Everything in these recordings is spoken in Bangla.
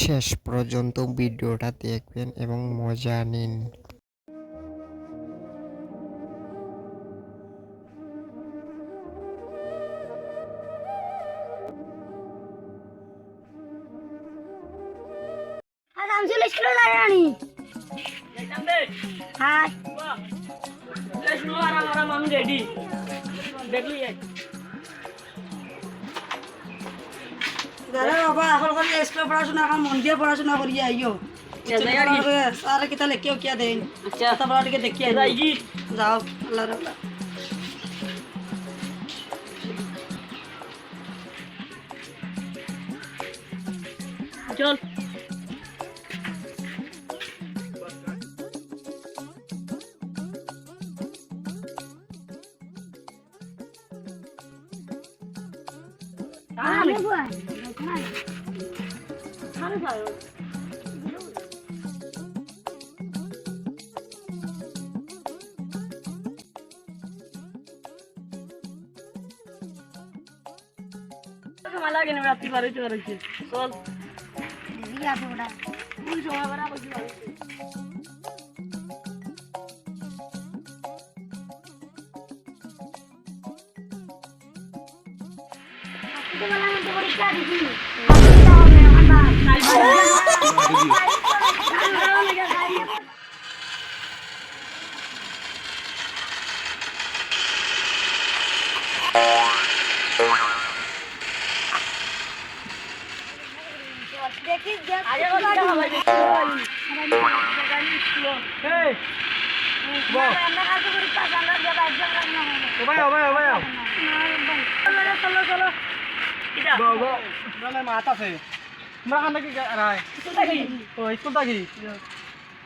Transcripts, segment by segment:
শেষ পর্যন্ত ভিডিওটা দেখবেন এবং মজা নিন। আর আমসুল দাদা বাবা এখন খালি স্কুলে পড়াশোনা এখন মন দিয়ে পড়াশোনা করি আইও স্যার কি তাহলে কিয়া দেন আচ্ছা। তারপর টিকে দেখি যাও আল্লাহ চল। সময় লাগে না রাত্রি বার হইতে চল দিদি আছে ওটা কোন সময় বার হইতে দেখি দেখ আগে কথা হবে এই ওবাই ওবাই ওবাই চলো চলো চলো কিটা মানে মাত আছে। তোমরা কান কি রাই তুই থাকি। ও স্কুল থাকি?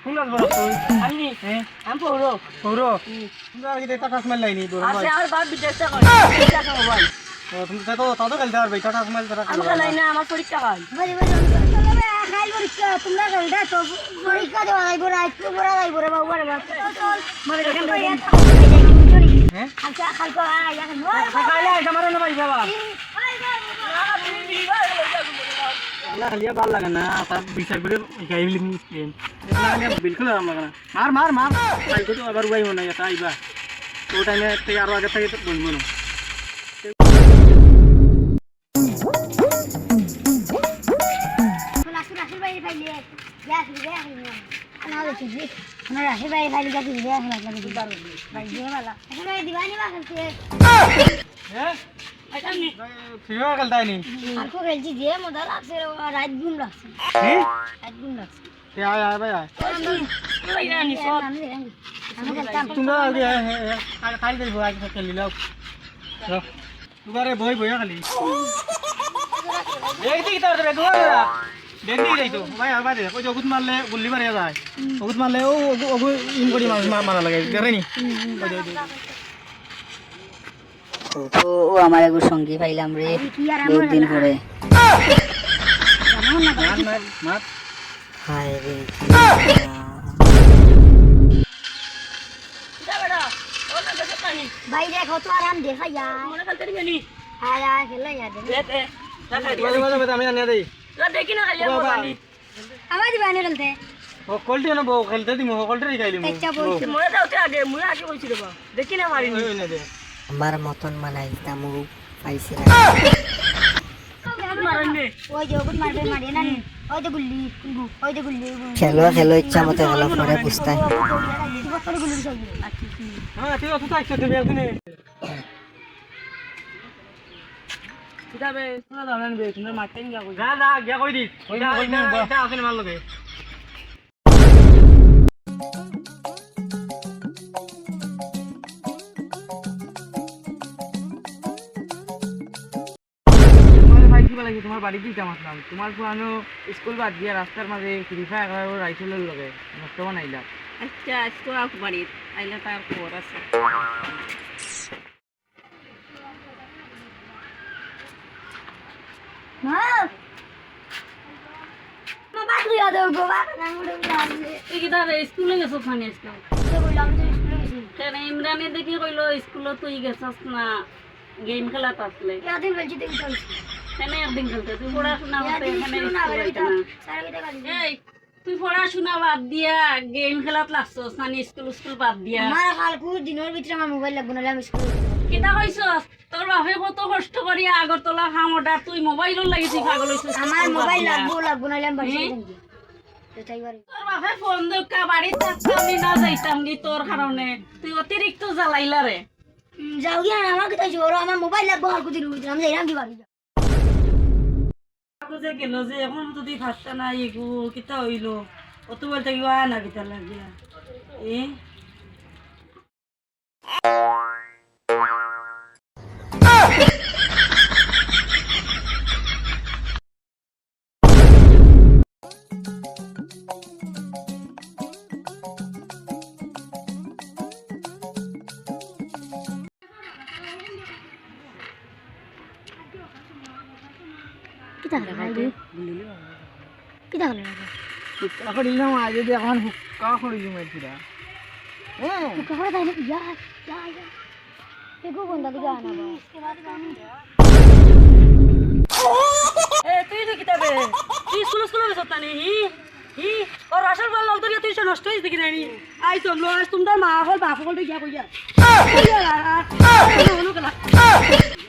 কোন ক্লাস বড় তুই? আমি হ্যাঁ আমি পড়ো পৌর তোমরা কি দেখতা টাস মাইল লাইনি বড় আর ভাই সে আর বাপ বিদেশে করে পরীক্ষা খাব ভাই তুমি তো তাতো খেলতে পারবে টাস মাইল তারা আমি খেলাই না আমার পরীক্ষা খাই বলি বলি খাইল পরীক্ষা তোমরা গলদা তো পরীক্ষা দেওয়া যাইব না একটু পড়া যাইব রে বাবু রে চল মানে তো ইয়াত হ্যাঁ খালকা খালকা আয়া কেন খাইলে আইসা না ভাই বাবা না খালি ভালো লাগে না তার বিচার করে গাইলি মুসলিম বিলকুল আরাম লাগে না মার মার মার কালকে তো আবার উবাই মনে এটা আইবা তো টাইমে থেকে আরও আগে থেকে বলব না রাশি রাশি ভাই হ্যাঁ ফিরে খেলতে আইনি আর কো খেলছি যে মজা লাগছে রাত ঘুম লাগছে হ্যাঁ রাত ঘুম লাগছে আয় আয় ভাই আয় ভাই জানি সব আমি দেখেন আমি খেলতাম তোমরা খালি দেখব আগে খেলি লাও তুগারে বই বই খালি দেখি কি তার দেখি যাই তো ভাই আর ভাই কই অগুত মারলে গুল্লি মারিয়া যায় অগুত মারলে ও অগু ইন করি মারা লাগে দেখে নি ও আমার একবার সঙ্গী পাইলাম রে বহুত দিন পরে দেই। দেখি না খাইলে পানি। আমার দিবা আনিয়ে খেলতে সকলটি না বউ খেলতে দিম আগে মোরা আগে দেখি না আমার মতন মানাই তামু পাইছি না। খেলো খেলো ইচ্ছা মতো খেলো পরে বুঝতাই গুল্লি সব হ্যাঁ ঠিক আছে তাই তুমি তোমার বাড়ি কি কামাতলাম তোমার পুরানো স্কুল বাদ দিয়া রাস্তার মাঝে ফ্রি ফায়ার আর রাইফেলের লগে নষ্ট বানাইলা। আচ্ছা আজকে আপ বাড়িত আইলে তার খবর আছে। ইমরানে দেখি কইলো স্কুলে তুই গেছস না। গেম খেলাত আসলে। এখানে একদিন খেলতে। তুই পড়াশোনা করতে এখানে না না। এই তুই বাদ দিয়া গেম খেলাত লাগছস নানি স্কুল স্কুল বাদ দিয়া। আমার কালকু দিনের ভিতরে আমার মোবাইল লাগবো আমি স্কুল কিতা কইছস তোর বাপে কত কষ্ট করিয়া আগরতলা অর্ডার তুই মোবাইলও লাগিছি পাগল হইছস আমার মোবাইল লাগবো লাগবো নাহলে আমি বাড়ি তোর বাপে ফোন দোকা বাড়িতে থাকতাম নি না যাইতাম নি তোর কারণে তুই অতিরিক্ত জ্বালাইলা রে যাও গিয়া আমার জোর আমার মোবাইল লাগবো দিনের ভিতরে আমি যাইলাম কি বাড়ি যে গেল যে এখন যদি ভাতটা নাই, এগু, কিতা হইল? অত বলতে কিবা না, কিতা লাগিয়া। এ? কিতা হলো ভাই কিতা হলো এখন দিলাম আগে দিয়ে এখন হুক্কা করে দিম পুরা হ্যাঁ কখন তাই নাকি যা যা যা এগো বন্ধা দিকে আনা এ তুই তো কিতা বে তুই স্কুল স্কুল গেছ তানি হি হি ওর আসল বল লগ ধরিয়া তুই সে নষ্ট হইছে কি নানি আই তো লো আজ তোমরা মা হল বাপ হল গিয়া কইয়া আর এখন আমি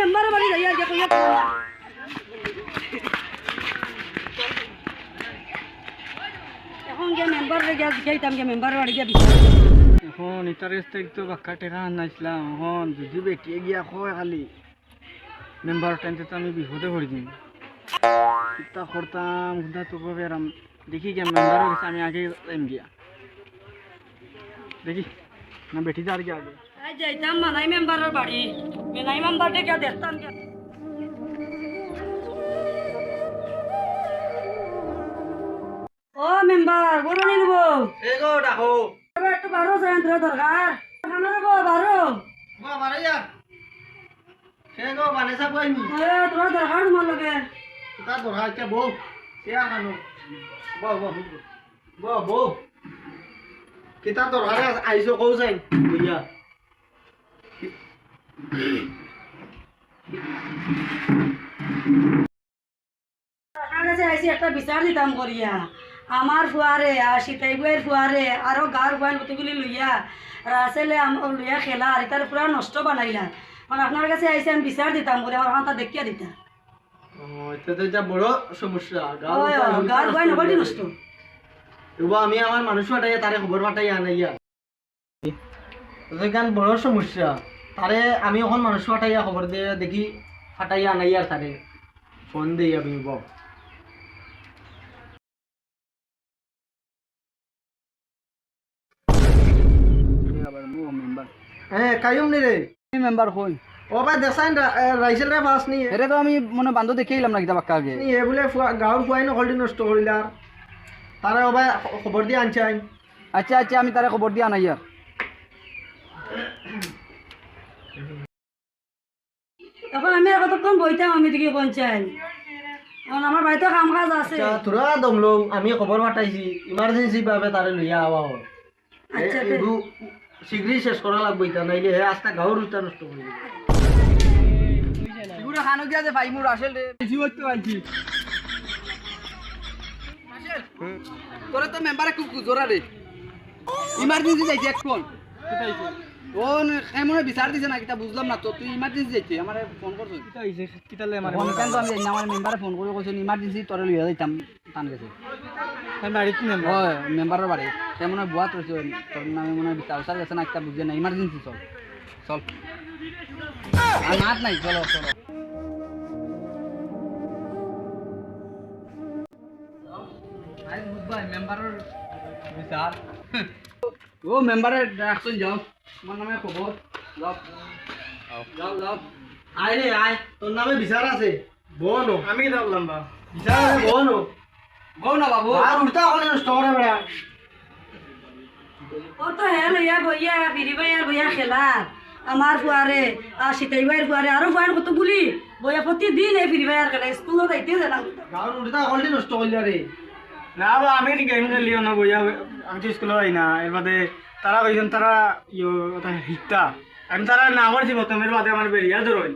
মেম্বার বাড়ি যাইয়া গিয়া কইয়া এখন গিয়া মেম্বার গিয়া জিগাইতাম গিয়া মেম্বার বাড়ি গিয়া এখন ইটার কাছ তো বাক্কা টেকা আনাইছিলাম এখন যদি বেটিয়ে গিয়া কয় খালি মেম্বার টাইমতে তো আমি বিপদে করে দিম কিতা করতাম কোথা তো কবে আরাম দেখি গিয়া মেম্বার হয়ে আমি আগে যাইম গিয়া দেখি না বেটি যার গিয়া আগে যাইতাম মানাই মেম্বারের বাড়ি। মেনাই মেম্বারটা গিয়া দেখতাম। ও মেম্বার বড় নিয়ে ডাকো। এবার একটু বারো সায়ন্ত্র দরকার। বারো। তোরা দরকার তোমার লগে। তা দরহা কে বউ। সে আনো বউ বউ বউ বউ। কিতা দরহারে আইছো কও যাই। বুঝিয়া আইসি একটা বিচার দিতাম করিয়া। আমার ফুয়ারে আর সীতাই বইয়ের ফুয়ারে আরও গার ফুয়ান কতগুলি লইয়া রাসেলে লইয়া খেলা আর এটার পুরা নষ্ট বানাইলা। মানে আপনার কাছে আইসি আমি বিচার দিতাম করে আমার হাতা দেখিয়া দিতা। এটা তো এটা বড় সমস্যা। গার ফুয়াই নষ্ট। আমি আমার মানুষ পাঠাইয়া তারে খবর পাঠাই আনাইয়া। গান বড় সমস্যা। তারে আমি এখন মানুষ পাঠাইয়া খবর দিয়ে দেখি ফাটাইয়া আনাইয়া তারে। ফোন দিই আমি হ্যাঁ কায়ুম নি রে? মেম্বার হই ও ভাই দেখাইন রাইসেল রে ফাস নি। এটা তো আমি মনে এলাম না কিতা বাক্কা আগে নি এ বলে গাঁৱৰ খুৱাই নকলি নষ্ট কৰিলা তাৰে অবাই খবৰ দি আনছাই আচ্ছা আচ্ছা আমি তারে খবর দিয়া নাই এখন আমি আর কতক্ষণ বইতাম আমি দেখি পঞ্চায়েত এখন আমার বাড়িতে কাম কাজ আছে তোৰা দমলো আমি খবৰ পাঠাইছি। ইমাৰ্জেঞ্চি বাবে তাৰে লৈ আৱা হ'ল আচ্ছা, তে- শীঘ্ৰেই চেছ কৰা লাগব এতিয়া নাইলে হে আস্তা গাঁৱৰ উল্টা নষ্ট কৰি দিব। খানো গিয়া যে ভাই মোর আসল রে বেশি হইতে পাইছি তোরে তো মেম্বারে খুব জোরা রে ইমার্জেন্সি যাইছে এখন ও এমন বিচার দিছে না কিতা বুঝলাম না তো তুই ইমার্জেন্সি যাইছে আমারে ফোন করছিস কিতালে ফোন কেন তো আমি না আমার মেম্বারে ফোন করে কইছেন ইমার্জেন্সি তোরে লইয়া যাইতাম টান গেছে। বাৰীত হয় মেম্বারের বাড়ি। মনে হয় বুয়াত রয়েছে তোর নামে মনে বিচার উচার গেছে না একটা বুঝে না ইমার্জেন্সি চল। চল। আর মাত নাই চলো চলো। মেম্বারের বিচার ও মেম্বারের ডাকছেন যাও আমার নামে খবর যাও যাও যাও আয় ৰে আয় তোৰ নামে বিচাৰ আছে। বনো আমি কিতা ওলাম বা? বিচাৰ আছে বনো গো না বাবু। আর উল্টা কৰি নষ্ট কৰে বেয়া ও তো হে লইয়া বইয়া বিরি ভাইয়ার বইয়া খেলা। আমার ফুয়ারে আর সীতাই ভাইয়ের ফুয়ারে আরও ফুয়ার কত বলি। বইয়া প্রতিদিন এই বিরি ভাইয়ার খেলা স্কুলত আইতে জানা। গাঁৱৰ উল্টা কৰি নষ্ট কৰিলা ৰে। না বা আমি গেম খেলিও না বইয়া আমি তো স্কুলে যাই না। এর বাদে তারা কইছেন তারা ইয়ে হিতা আমি তারা না করছি প্রথম এর বাদে আমার বেরিয়া ধরুন।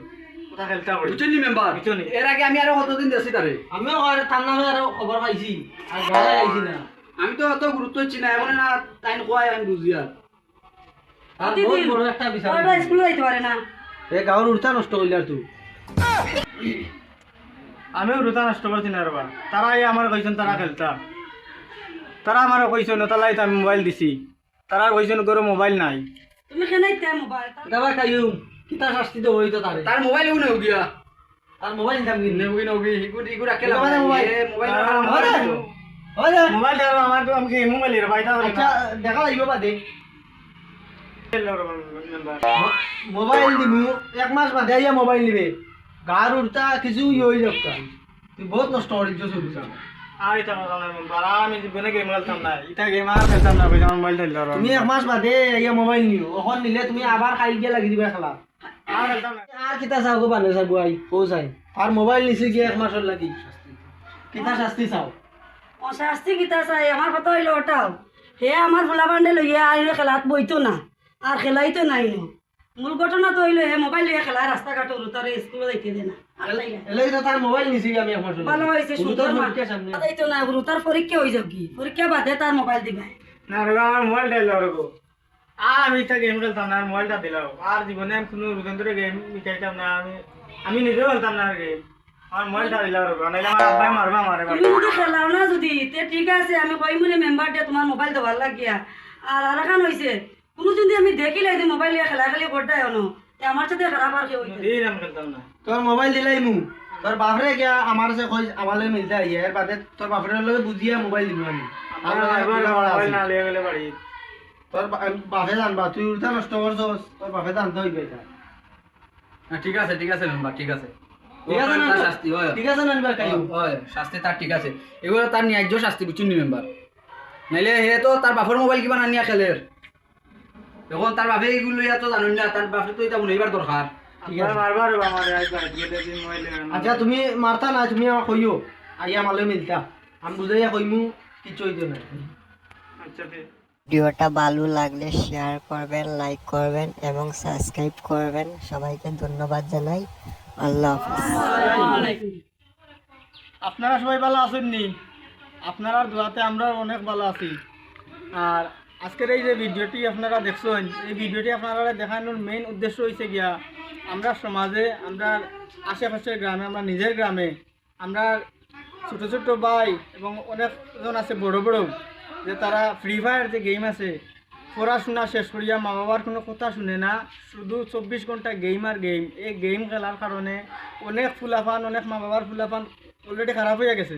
তা খেলতা করি বুঝছেন মেম্বার বুঝছ নি? এর আগে আমি আরও কতদিন দেখছি তারে? আমিও ঘরে তার নামে আরও খবর পাইছি। আর ঘরে আইছি না। আমি তো অত গুরুত্ব দিচ্ছি না এমন না তাই কোয়াই আমি বুঝি আর। বহুত বড় একটা ওটা স্কুলে যাইতে পারে না? এ গাঁর উঠতা নষ্ট করলি আর তুই আমিও রুতা নষ্ট করছি না রবা তারা এই আমার কইছেন তারা খেলতা। তারা আমার কইছেন তালাই তো আমি মোবাইল দিছি। তারা কইছেন গরো মোবাইল নাই। তুমি মোবাইল দাবা কাইম কিতা শাস্তি তো হইতো তারে তার মোবাইল গিয়া আর মোবাইল নিতাম কিন্তু নেউগি নেউগি ইগুড ইগুড আকে মোবাইল। মোবাইল আমার তো আচ্ছা দেখা বাদে। দিমু। এক মাস বাদে আইয়া মোবাইল নিবে গার উঠতা কিছু ইয়ে হয়ে যাক তুই বহুত নষ্ট আর আর আর কইতাম মোবাইল দিল তুমি এক মাস বাদে মোবাইল নিও ওখন নিলে তুমি আবার খাই গিয়ে লাগি দিবা খেলা। আর আর কিতা চাও গো বানে চাবো আই ও চাই? আর মোবাইল নিছি গিয়ে এক মাসের লাগি? কিতা শাস্তি চাও। ও শাস্তি কিতা চাই আমার কথা হইল ওটাও হে আমার ফুলা বান্ডে লইয়া আইলে খেলাত বইতো না আর খেলাইতো নাই নো। মূল ঘটনা তো হইল হে মোবাইল লইয়া খেলা রাস্তাঘাটে তারে স্কুলে যাইতে দে না তার মোবাইল নিছি আমি এক ভালো সুন্দর মা। সামনে। না গুরু পরীক্ষা যাও কি? পরীক্ষা বাদে তার মোবাইল দিবা। না রে আমার মোবাইল দিল রে গো আমি এটা গেম খেলতাম না মোবাইলটা দিলাম। আর জীবনে আমি কোনো গেম খেলতাম না আমি আমি নিজেও খেলতাম না গেম আমার আমার ঠিক আছে আমি কই মেম্বার দিয়ে তোমার মোবাইল দেওয়ার লাগিয়া। আর আর এখন হয়েছে কোনো যদি আমি দেখিলে যে মোবাইল নিয়ে খেলা খেলি করতে তে আমার সাথে খারাপ আর কি হইতে দিন আমি খেলতাম না। তোর মোবাইল দিলাই মু তোর বাপরে গিয়া আমার সে কই আমালে মিলতে আইয়া এর বাদে তোর বাপরে লগে বুঝিয়া মোবাইল দিব আমি। আর মারবার না লিয়ে গেলে বাড়ি তোর বাপে জানবা তুই উল্টা নষ্ট করছস তোর বাপে জানতে হইবে এটা না, ঠিক আছে ঠিক আছে মেম্বার ঠিক আছে। ঠিক আছে না তার শাস্তি হয়। ঠিক আছে না নিবার কাইও। হয় শাস্তি তার ঠিক আছে। এগুলো তার ন্যায্য শাস্তি বুঝছেন নি মেম্বার নাইলে হে তো তার বাপর মোবাইল কিবা নানিয়া খেলের এখন তার বাপে এগুলো লইয়া তো জানুন না তার বাপে তো এটা বুঝাইবার দরকার। আচ্ছা তুমি মারতা না তুমি আমার কইও। আইয়া আমালে মিলতা। আমি বুঝাইয়া কইমু কিছু হইতো না আচ্ছা ভিডিওটা ভালো লাগলে শেয়ার করবেন লাইক করবেন এবং সাবস্ক্রাইব করবেন। সবাইকে ধন্যবাদ জানাই। আল্লাহ আপনারা সবাই ভালো আছেন নি? আপনারা দোয়াতে আমরা অনেক ভালো আছি। আর আজকের এই যে ভিডিওটি আপনারা দেখছেন, এই ভিডিওটি আপনারা দেখানোর মেইন উদ্দেশ্য হয়েছে গিয়া, আমরা সমাজে, আমরা আশেপাশের গ্রামে, আমরা নিজের গ্রামে, আমরা ছোট ছোট ভাই এবং অনেকজন আছে বড় বড়, যে তারা ফ্রি ফায়ার যে গেম আছে, পড়াশোনা শেষ করিয়া মা বাবার কোনো কথা শুনে না, শুধু চব্বিশ ঘণ্টা গেম আর গেম এই গেম খেলার কারণে অনেক ফুলাফান, অনেক মা বাবার ফুলাফান অলরেডি খারাপ হয়ে গেছে।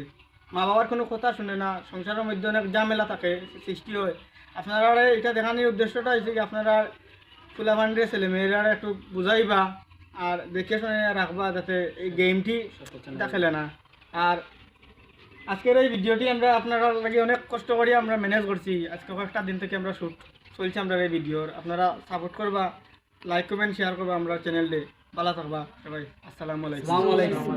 মা বাবার কোনো কথা শুনে না, সংসারের মধ্যে অনেক ঝামেলা থাকে, সৃষ্টি হয়। আপনারা এটা দেখানোর উদ্দেশ্যটা হয়েছে কি, আপনারা ফুলাফান্ডের ছেলে মেয়েরা একটু বুঝাইবা আর দেখে শুনে রাখবা যাতে এই গেমটি খেলে না। আর আজকের এই ভিডিওটি আমরা আপনারা লাগে অনেক কষ্ট করে আমরা ম্যানেজ করছি। আজকে কয়েকটা দিন থেকে আমরা শ্যুট চলছে আমরা এই ভিডিওর। আপনারা সাপোর্ট করবা লাইক কমেন্ট শেয়ার করবা আমরা চ্যানেলটি ভালো থাকবা সবাই। আসসালামু আলাইকুম।